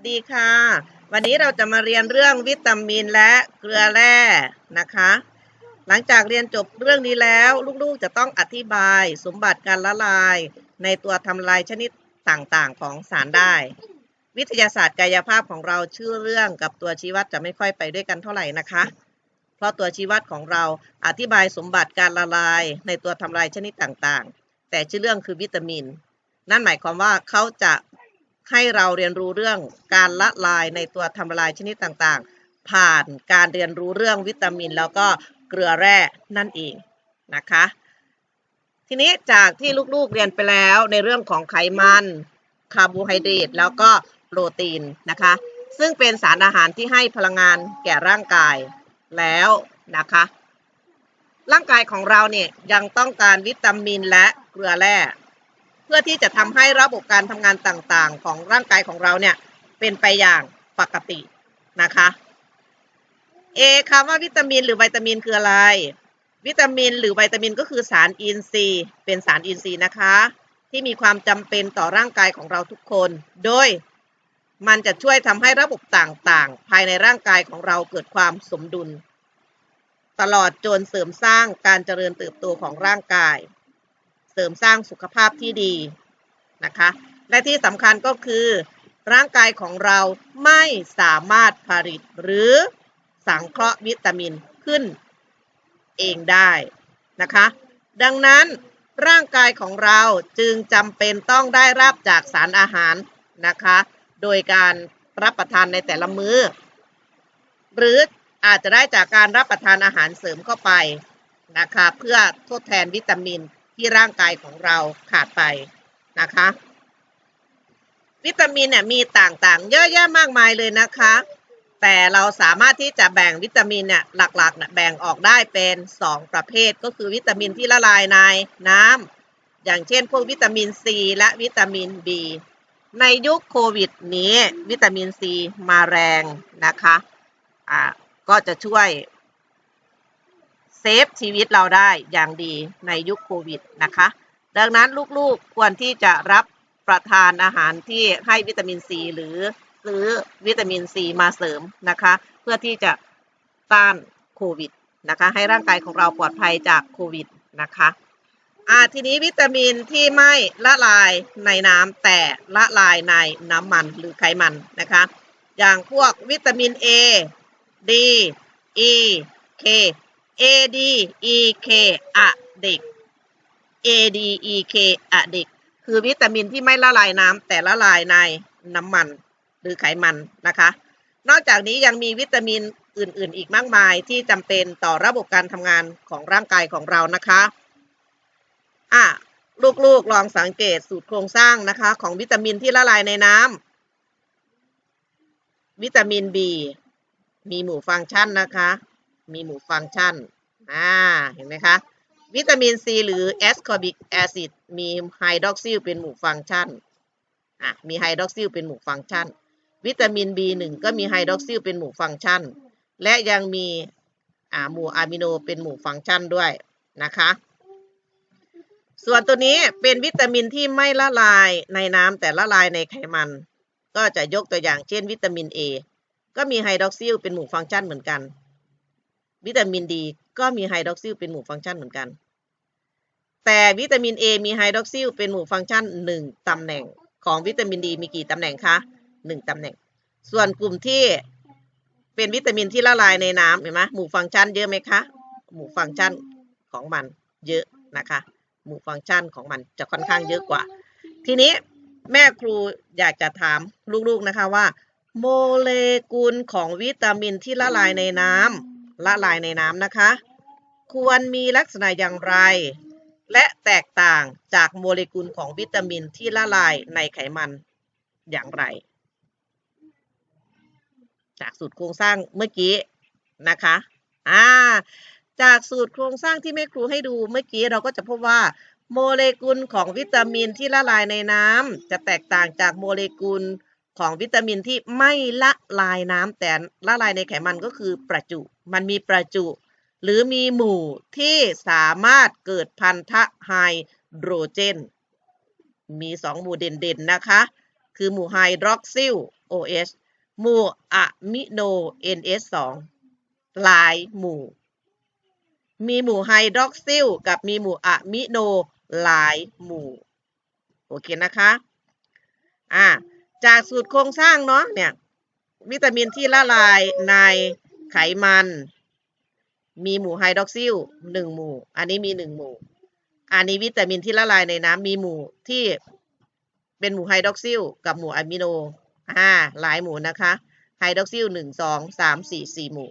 วัสดีค่ะ วันนี้เราจะมาเรียนเรื่องวิตามินและเกลือแร่นะคะ หลังจากเรียนจบเรื่องนี้แล้วลูกๆจะต้องอธิบายสมบัติการละลาย ในตัวทำลายชนิดต่างๆของสารได้ วิทยาศาสตร์กายภาพของเราชื่อเรื่องกับตัวชี้วัดจะไม่ค่อยไปด้วยกันเท่าไหร่นะคะ เพราะตัวชี้วัดของเราอธิบายสมบัติการละลาย ในตัวทำลายชนิดต่างๆ แต่ชื่อเรื่องคือวิตามิน นั่นหมายความว่าเขาจะ ให้เราเรียนรู้เรื่องการละลายในตัวทำลายชนิดต่างๆ ผ่านการเรียนรู้เรื่องวิตามิน แล้วก็เกลือแร่นั่นเองนะคะ ทีนี้จากที่ลูกๆเรียนไปแล้วในเรื่องของไขมันคาร์โบไฮเดรตแล้วก็โปรตีนนะคะ ซึ่งเป็นสารอาหารที่ให้พลังงานแก่ร่างกายแล้วนะคะ ร่างกายของเราเนี่ยยังต้องการวิตามินและเกลือแร่ เพื่อที่จะทำให้ระบบการทำงานต่างๆ ของร่างกายของเราเนี่ยเป็นไปอย่างปกตินะคะเอคำว่าวิตามินหรือวิตามินคืออะไร วิตามินหรือวิตามินก็คือสารอินทรีย์ เป็นสารอินทรีย์นะคะ ที่มีความจำเป็นต่อร่างกายของเราทุกคน โดยมันจะช่วยทำให้ระบบต่างๆ ภายในร่างกายของเราเกิดความสมดุล ตลอดจนเสริมสร้างการเจริญเติบโตของร่างกาย เสริมสร้างสุขภาพที่ดีนะคะ และที่สำคัญก็คือ ร่างกายของเราไม่สามารถผลิตหรือสังเคราะห์วิตามินขึ้นเองได้นะคะ ดังนั้นร่างกายของเราจึงจำเป็นต้องได้รับจากสารอาหารนะคะ โดยการรับประทานในแต่ละมื้อ หรืออาจจะได้จากการรับประทานอาหารเสริมเข้าไปนะคะ เพื่อทดแทนวิตามิน ที่ร่างกายของเราขาดไปนะคะ วิตามินเนี่ยมีต่างๆ เยอะแยะมากมายเลยนะคะ แต่เราสามารถที่จะแบ่งวิตามินเนี่ยหลักๆเนี่ยแบ่งออกได้เป็น 2 ประเภทก็คือวิตามินที่ละลายในน้ำอย่างเช่น พวกวิตามินซีและวิตามิน B ในยุคโควิดนี้วิตามินซีมาแรงนะคะอ่าก็จะช่วย ฟชีวิตเราได้อย่างดีในยุคโควิดนะคะ ดังนั้นลูกๆควรที่จะรับประทานอาหารที่ให้วิตามินซีหรือซื้อวิตามินซีมาเสริมนะคะ เพื่อที่จะต้านโควิดนะคะ ให้ร่างกายของเราปลอดภัยจากโควิดนะคะอ่าทีนี้วิตามินที่ไม่ละลายในน้ำแต่ละลายในน้ำมันหรือไขมันนะคะ อย่างพวกวิตามิน A D E K A D E K อะเด็ก A D E K อะเด็ก คือวิตามินที่ไม่ละลายน้ำแต่ละลายในน้ำมันหรือไขมันนะคะ นอกจากนี้ยังมีวิตามินอื่น ๆ อีกมากมายที่จำเป็นต่อระบบการทำงานของร่างกายของเรานะคะอะลูก ๆ ลองสังเกตสูตรโครงสร้างนะคะ ของวิตามินที่ละลายในน้ำวิตามิน B มีหมู่ฟังก์ชันนะคะ มีหมู่ฟังก์ชันอ่าเห็นไหมคะ วิตามิน C หรือ ascorbic acid มีไฮดรอกซิลเป็นหมู่ฟังก์ชันอะมีไฮดรอกซิลเป็นหมู่ฟังก์ชัน วิตามิน B1 ก็มีไฮดรอกซิลเป็นหมู่ฟังก์ชัน และยังมีอ่าหมู่อะมิโนเป็นหมู่ฟังก์ชันด้วยนะคะส่วนตัวนี้เป็นวิตามินที่ไม่ละลายในน้ำแต่ละลายในไขมัน ก็จะยกตัวอย่างเช่นวิตามิน A ก็มีไฮดรอกซิลเป็นหมู่ฟังก์ชันเหมือนกัน วิตามินดีก็มีไฮดรอกซิลเป็นหมู่ฟังก์ชันเหมือนกัน แต่วิตามิน A มีไฮดรอกซิลเป็นหมู่ฟังก์ชัน 1ตำแหน่งของวิตามินดีมีกี่ตำแหน่งคะ1ตำแหน่ง ส่วนกลุ่มที่เป็นวิตามินที่ละลายในน้ำเห็นไหมหมู่ฟังก์ชันเยอะไหมคะหมู่ฟังก์ชันของมันเยอะนะคะ หมู่ฟังก์ชันของมันจะค่อนข้างเยอะกว่า ทีนี้แม่ครูอยากจะถามลูกๆนะคะว่า โมเลกุลของวิตามินที่ละลายในน้ำ ละลายในน้ำนะคะ ควรมีลักษณะอย่างไร และแตกต่างจากโมเลกุลของวิตามินที่ละลายในไขมันอย่างไร จากสูตรโครงสร้างเมื่อกี้นะคะอ่าจากสูตรโครงสร้างที่แม่ครูให้ดูเมื่อกี้เราก็จะพบว่าโมเลกุลของวิตามินที่ละลายในน้ำจะแตกต่างจากโมเลกุล ของวิตามินที่ไม่ละลายน้ำแต่ละลายในไขมันก็คือประจุ มันมีประจุ หรือมีหมู่ที่สามารถเกิดพันธะไฮโดรเจน มีสองหมู่เด่นๆนะคะ คือหมู่ไฮดรอกซิล OH หมู่อะมิโน NH2 หลายหมู่ มีหมู่ไฮดรอกซิลกับมีหมู่อะมิโนหลายหมู่ โอเคนะคะ อ่า จากสูตรโครงสร้างเนาะเนี่ยวิตามินที่ละลายในไขมัน มีหมู่ไฮดรอกซิลหนึ่งหมู่ อันนี้มีหนึ่งหมู่ อันนี้วิตามินที่ละลายในน้ำมีหมู่ที่เป็นหมู่ไฮดรอกซิลกับหมู่อะมิโนอ่าหลายหมู่นะคะไฮดรอกซิลหนึ่งสองสามสี่สี่หมู่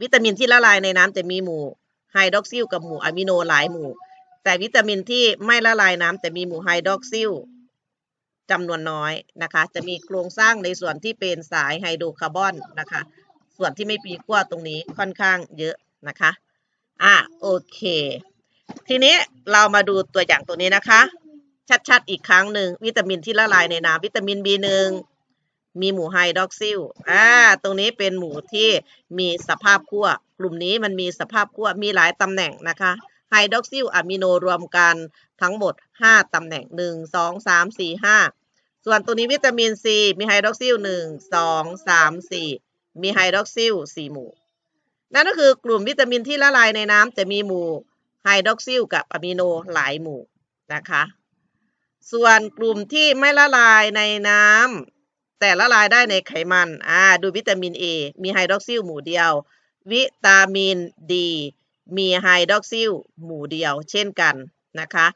วิตามินที่ละลายในน้ำจะมีหมู่ไฮดรอกซิลกับหมู่อะมิโนหลายหมู่ แต่วิตามินที่ไม่ละลายน้ำแต่มีหมู่ไฮดรอกซิล จำนวนน้อยนะคะ จะมีโครงสร้างในส่วนที่เป็นสายไฮโดรคาร์บอนนะคะ ส่วนที่ไม่มีขั้วตรงนี้ค่อนข้างเยอะนะคะ อะโอเค ทีนี้เรามาดูตัวอย่างตัวนี้นะคะ ชัดๆอีกครั้งหนึ่งวิตามินที่ละลายในน้ำวิตามิน B1 มีหมู่ไฮดรอกซิล อ่า ตรงนี้เป็นหมู่ที่มีสภาพขั้ว กลุ่มนี้มันมีสภาพขั้ว มีหลายตำแหน่งนะคะ ไฮดรอกซิลอะมิโนรวมกันทั้งหมด 5ตำแหน่ง 1 2 3 4 5 ส่วนตัวนี้วิตามิน C มีไฮดรอกซิล1 2 3 4มีไฮดรอกซิล4หมู่ นั่นก็คือกลุ่มวิตามินที่ละลายในน้ำจะมีหมู่ไฮดรอกซิลกับอะมิโนหลายหมู่นะคะ ส่วนกลุ่มที่ไม่ละลายในน้ำแต่ละลายได้ในไขมันอ่าดูวิตามิน A มีไฮดรอกซิลหมู่เดียว วิตามิน D มีไฮดรอกซิลหมู่เดียวเช่นกันนะคะ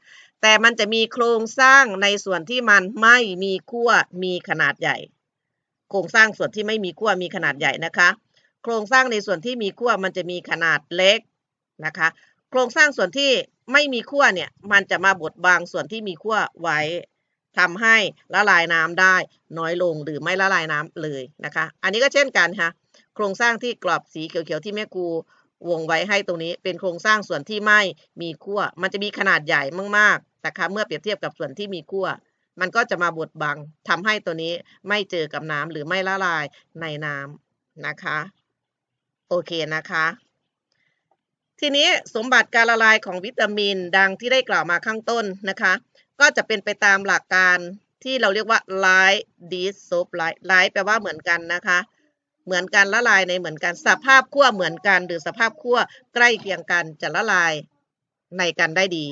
แต่มันจะมีโครงสร้างในส่วนที่มันไม่มีขั้วมีขนาดใหญ่ โครงสร้างส่วนที่ไม่มีขั้วมีขนาดใหญ่นะคะ โครงสร้างในส่วนที่มีขั้วมันจะมีขนาดเล็กนะคะ โครงสร้างส่วนที่ไม่มีขั้วเนี่ยมันจะมาบดบังส่วนที่มีขั้วไว้ทำให้ละลายน้ำได้น้อยลงหรือไม่ละลายน้ำเลยนะคะ อันนี้ก็เช่นกันค่ะโครงสร้างที่กรอบสีเขียวๆที่แม่ครูวงไว้ให้ตรงนี้เป็นโครงสร้างส่วนที่ไม่มีขั้วมันจะมีขนาดใหญ่มากๆ นะคะเมื่อเปรียบเทียบกับส่วนที่มีขั้วมันก็จะมาบดบังทำให้ตัวนี้ไม่เจอกับน้ำหรือไม่ละลายในน้ำนะคะ โอเคนะคะ ทีนี้สมบัติการละลายของวิตามินดังที่ได้กล่าวมาข้างต้นนะคะ ก็จะเป็นไปตามหลักการที่เราเรียกว่า like this soap like like แปลว่าเหมือนกันนะคะ เหมือนกันละลายในเหมือนกัน สภาพขั้วเหมือนกัน หรือสภาพขั้วใกล้เคียงกันจะละลายในกันได้ดี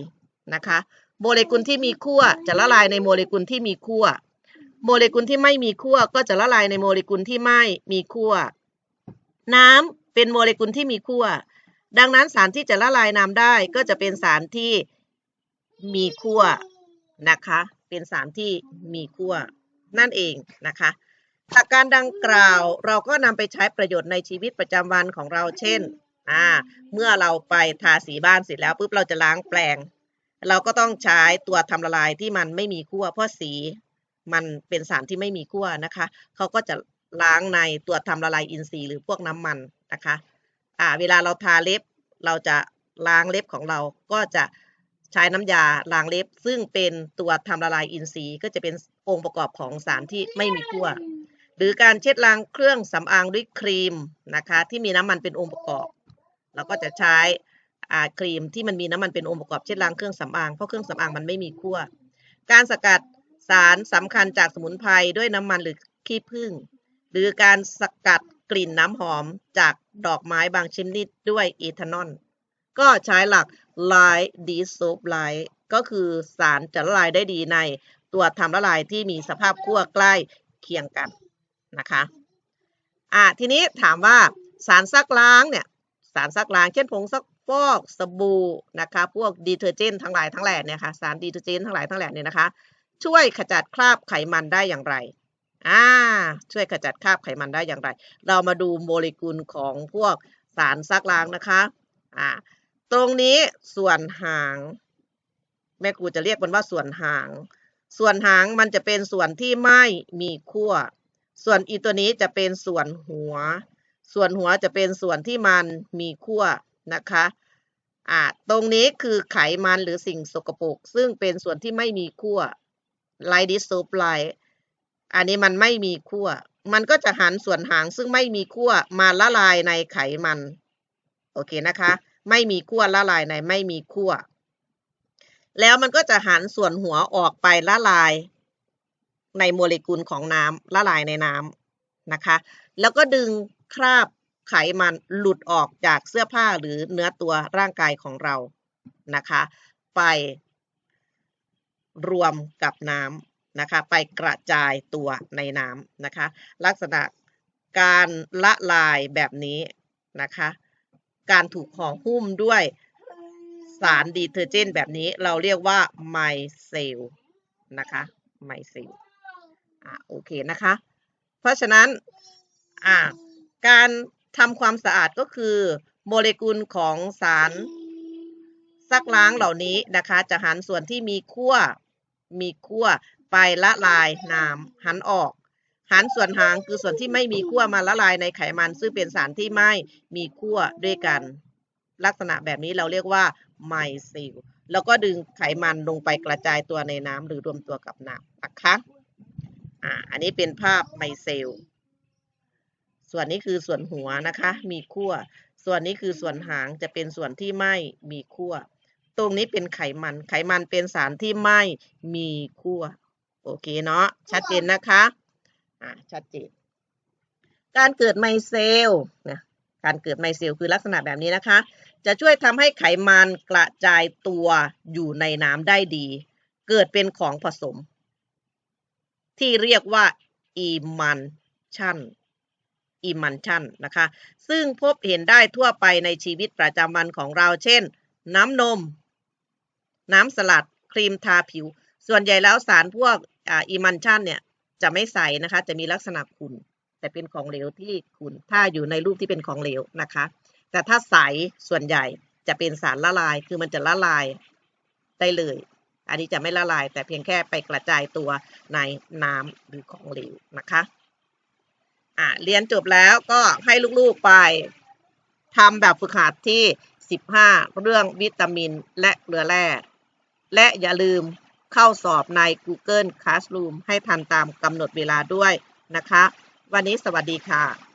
นะคะ โมเลกุลที่มีขั้วจะละลายในโมเลกุลที่มีขั้ว โมเลกุลที่ไม่มีขั้วก็จะละลายในโมเลกุลที่ไม่มีขั้ว น้ำเป็นโมเลกุลที่มีขั้ว ดังนั้นสารที่จะละลายน้ำได้ก็จะเป็นสารที่มีขั้วนะคะ เป็นสารที่มีขั้วนั่นเองนะคะหลักการดังกล่าวเราก็นำไปใช้ประโยชน์ในชีวิตประจำวันของเราเช่น เมื่อเราไปทาสีบ้านเสร็จแล้วปุ๊บเราจะล้างแปลง เราก็ต้องใช้ตัวทำละลายที่มันไม่มีขั้วเพราะสีมันเป็นสารที่ไม่มีขั้วนะคะเขาก็จะล้างในตัวทำละลายอินทรีย์หรือพวกน้ำมันนะคะอ่าเวลาเราทาเล็บเราจะล้างเล็บของเราก็จะใช้น้ำยาล้างเล็บ ซึ่งเป็นตัวทำละลายอินทรีย์ ก็จะเป็นองค์ประกอบของสารที่ไม่มีขั้วหรือการเช็ดล้างเครื่องสำอางด้วยครีมนะคะที่มีน้ำมันเป็นองค์ประกอบ เราก็จะใช้ ครีมที่มันมีน้ำมันเป็นองค์ประกอบเช็ดล้างเครื่องสำอางเพราะเครื่องสำอางมันไม่มีขั้วการสกัดสารสำคัญจากสมุนไพรด้วยน้ำมันหรือขี้ผึ้งหรือการสกัดกลิ่นน้ำหอมจากดอกไม้บางชนิดด้วยเอทานอลก็ใช้หลัก Light Dissolve Light ก็คือสารจะละลายได้ดีในตัวทำละลายที่มีสภาพขั้วใกล้เคียงกันนะคะอะทีนี้ถามว่าสารซักล้างเนี่ยสารซักล้างเช่นผงซัก ฟอกสบู่นะคะพวกดีเทอร์เจนทั้งหลายทั้งแหล่เนี่ยค่ะสารดีเทอร์เจนทั้งหลายทั้งแหล่เนี่ยนะคะ ช่วยขจัดคราบไขมันได้อย่างไรอ่าช่วยขจัดคราบไขมันได้อย่างไร เรามาดูโมเลกุลของพวกสารซักล้างนะคะอ่าตรงนี้ส่วนหาง แม่ครูจะเรียกมันว่าส่วนหาง ส่วนหางมันจะเป็นส่วนที่ไม่มีขั้วส่วนอีตัวนี้จะเป็นส่วนหัว ส่วนหัวจะเป็นส่วนที่มันมีขั้ว นะคะ อ่า ตรงนี้คือไขมันหรือสิ่งสกปรกซึ่งเป็นส่วนที่ไม่มีขั้วไลดิสโซปไลอันนี้มันไม่มีขั้วมันก็จะหันส่วนหางซึ่งไม่มีขั้วมาละลายในไขมัน โอเคนะคะ ไม่มีขั้วละลายในไม่มีขั้วแล้วมันก็จะหันส่วนหัวออกไปละลาย ในโมเลกุลของน้ำละลายในน้ำนะคะ แล้วก็ดึงคราบ ไขมันหลุดออกจากเสื้อผ้าหรือเนื้อตัวร่างกายของเรานะคะ ไปรวมกับน้ำนะคะ ไปกระจายตัวในน้ำนะคะ ลักษณะการละลายแบบนี้นะคะ การถูกห่อหุ้มด้วยสารดีเทอร์เจนแบบนี้เราเรียกว่าไมเซลนะคะไมเซลอ่าโอเคนะคะ เพราะฉะนั้นอ่าการ ทำความสะอาดก็คือ โมเลกุลของสารซักล้างเหล่านี้นะคะจะหันส่วนที่มีขั้วมีขั้วไปละลายน้ำหันออกหันส่วนหางคือส่วนที่ไม่มีขั้วมาละลายในไขมัน ซึ่งเป็นสารที่ไม่มีขั้วด้วยกัน ลักษณะแบบนี้เราเรียกว่าไมซิลแล้วก็ดึงไขมันลงไปกระจายตัวในน้ำหรือรวมตัวกับน้ำนะคะอ่าอันนี้เป็นภาพไมเซล ส่วนนี้คือส่วนหัวนะคะ มีขั้ว ส่วนนี้คือส่วนหางจะเป็นส่วนที่ไม่มีขั้ว ตรงนี้เป็นไขมัน ไขมันเป็นสารที่ไม่มีขั้ว โอเคเนาะ ชัดเจนนะคะ อ่า ชัดเจน การเกิดไมเซลนะการเกิดไมเซลคือลักษณะแบบนี้นะคะ จะช่วยทำให้ไขมันกระจายตัวอยู่ในน้ำได้ดี เกิดเป็นของผสม ที่เรียกว่าอีมันชั่น อิมันชันนะคะ ซึ่งพบเห็นได้ทั่วไปในชีวิตประจำวันของเรา เช่น น้ำนม น้ำสลัด ครีมทาผิว ส่วนใหญ่แล้วสารพวกอิมันชันเนี่ยจะไม่ใสนะคะ จะมีลักษณะขุ่น แต่เป็นของเหลวที่ขุ่น ถ้าอยู่ในรูปที่เป็นของเหลวนะคะ แต่ถ้าใสส่วนใหญ่จะเป็นสารละลาย คือมันจะละลายได้เลย อันนี้จะไม่ละลาย แต่เพียงแค่ไปกระจายตัวในน้ำหรือของเหลวนะคะ อะเรียนจบแล้วก็ให้ลูกๆไปทำแบบฝึกหัดที่ 15 เรื่องวิตามินและเกลือแร่ และอย่าลืมเข้าสอบใน Google Classroom ให้ทันตามกำหนดเวลาด้วยนะคะ วันนี้สวัสดีค่ะ